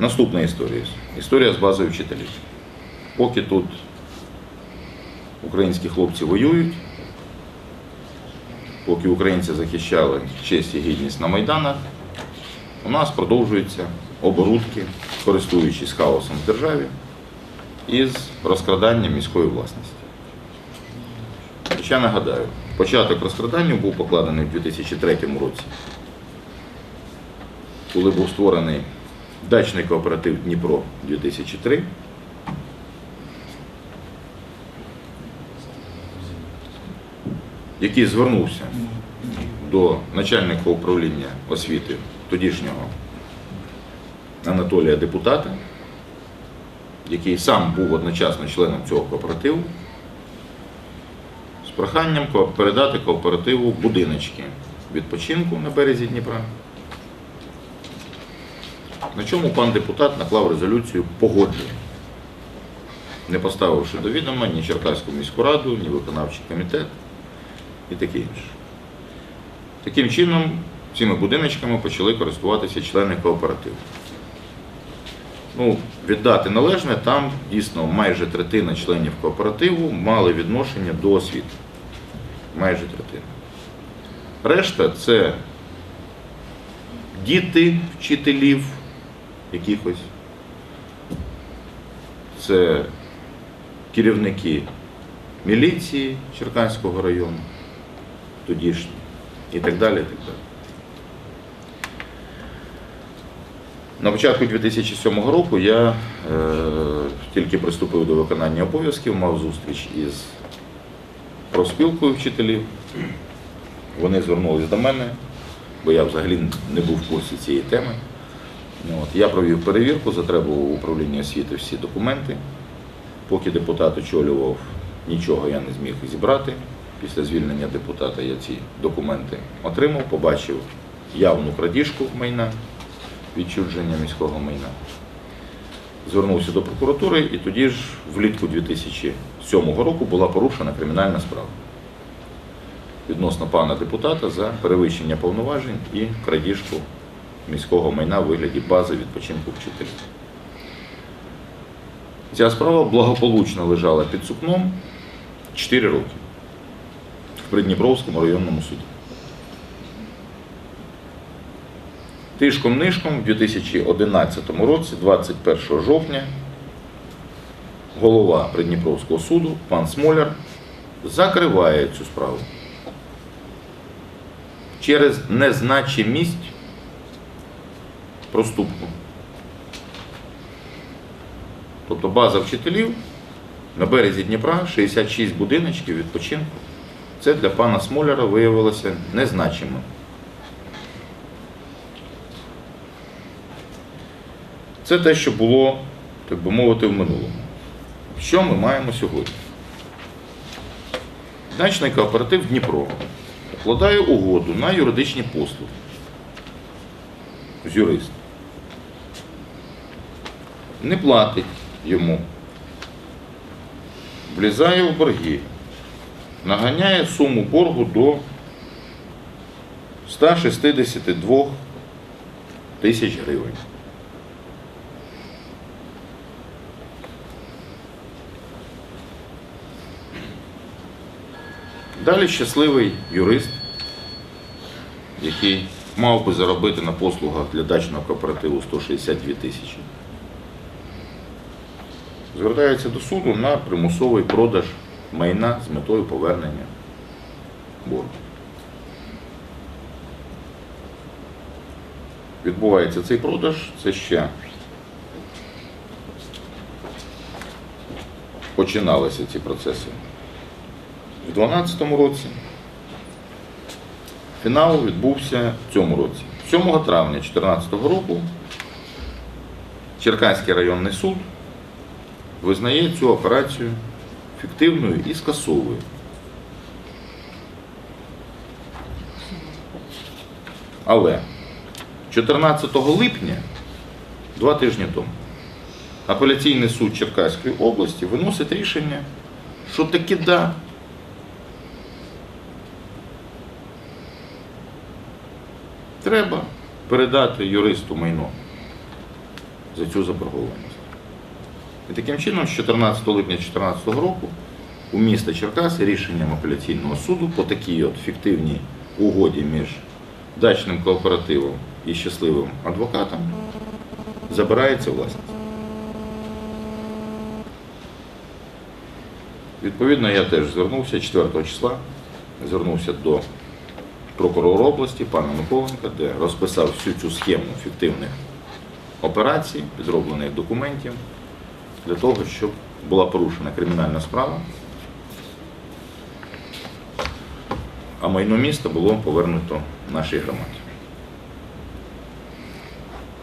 Наступна історія. Історія з базою вчителів. Поки тут українські хлопці воюють, поки українці захищали честь і гідність на Майданах, у нас продовжуються оборудки, користуючись хаосом в державі, із розкраданням міської власності. Ще нагадаю, початок розкрадання був покладений в 2003 році, коли був створений дачний кооператив Дніпро 2003. який звернувся до начальника управління освіти тодішнього Анатолія Депутата, який сам був одночасно членом цього кооперативу, з проханням передати кооперативу будиночки відпочинку на березі Дніпра. На чому пан депутат наклав резолюцію погодження, не поставивши до відома ні Черкаську міську раду, ні виконавчий комітет і таке інше. Таким чином, цими будиночками почали користуватися члени кооперативу. Ну, віддати належне, там дійсно майже третина членів кооперативу мали відношення до освіти. Майже третина. Решта це діти вчителів якихось, це керівники міліції Черкаського району, тодішні, і так далі. І так далі. На початку 2007 року я е, тільки приступив до виконання обов'язків, мав зустріч із профспілкою вчителів. Вони звернулись до мене, бо я взагалі не був в курсі цієї теми. От, я провів перевірку, затребував управління освіти всі документи. Поки депутат очолював, нічого я не зміг зібрати. Після звільнення депутата я ці документи отримав, побачив явну крадіжку майна, відчудження міського майна. Звернувся до прокуратури і тоді ж влітку 2007 року була порушена кримінальна справа відносно пана депутата за перевищення повноважень і крадіжку міського майна у вигляді бази відпочинку вчителів. Ця справа благополучно лежала під сукном 4 роки в Придніпровському районному суді. Тишком-нишком в 2011 році, 21 жовтня, голова Придніпровського суду, пан Смоляр, закриває цю справу через незначимість проступку. Тобто база вчителів на березі Дніпра 66 будиночків відпочинку. Це для пана Смоляра виявилося незначимим. Це те, що було, так би мовити, в минулому. Що ми маємо сьогодні? Дачний кооператив Дніпро укладає угоду на юридичні послуги з юристом. Не платить йому, влізає в борги, наганяє суму боргу до 162 тисяч гривень. Далі щасливий юрист, який мав би заробити на послугах для дачного кооперативу 162 тисячі, звертається до суду на примусовий продаж майна з метою повернення боргу. Відбувається цей продаж, це ще починалися ці процеси в 2012 році. Фінал відбувся в цьому році. 7 травня 2014 року Черкаський районний суд визнає цю операцію фіктивною і скасовує. Але 14 липня, два тижні тому, апеляційний суд Черкаської області виносить рішення, що таки да, треба передати юристу майно за цю заборгованість. І таким чином, з 14 липня 2014 року у міста Черкаси рішенням апеляційного суду по такій от фіктивній угоді між дачним кооперативом і щасливим адвокатом забирається власність. Відповідно, я теж звернувся 4 числа, звернувся до прокурора області, пана Миколенка, де розписав всю цю схему фіктивних операцій, підроблених документів, для того, щоб була порушена кримінальна справа, а майно міста було повернуто нашій громаді.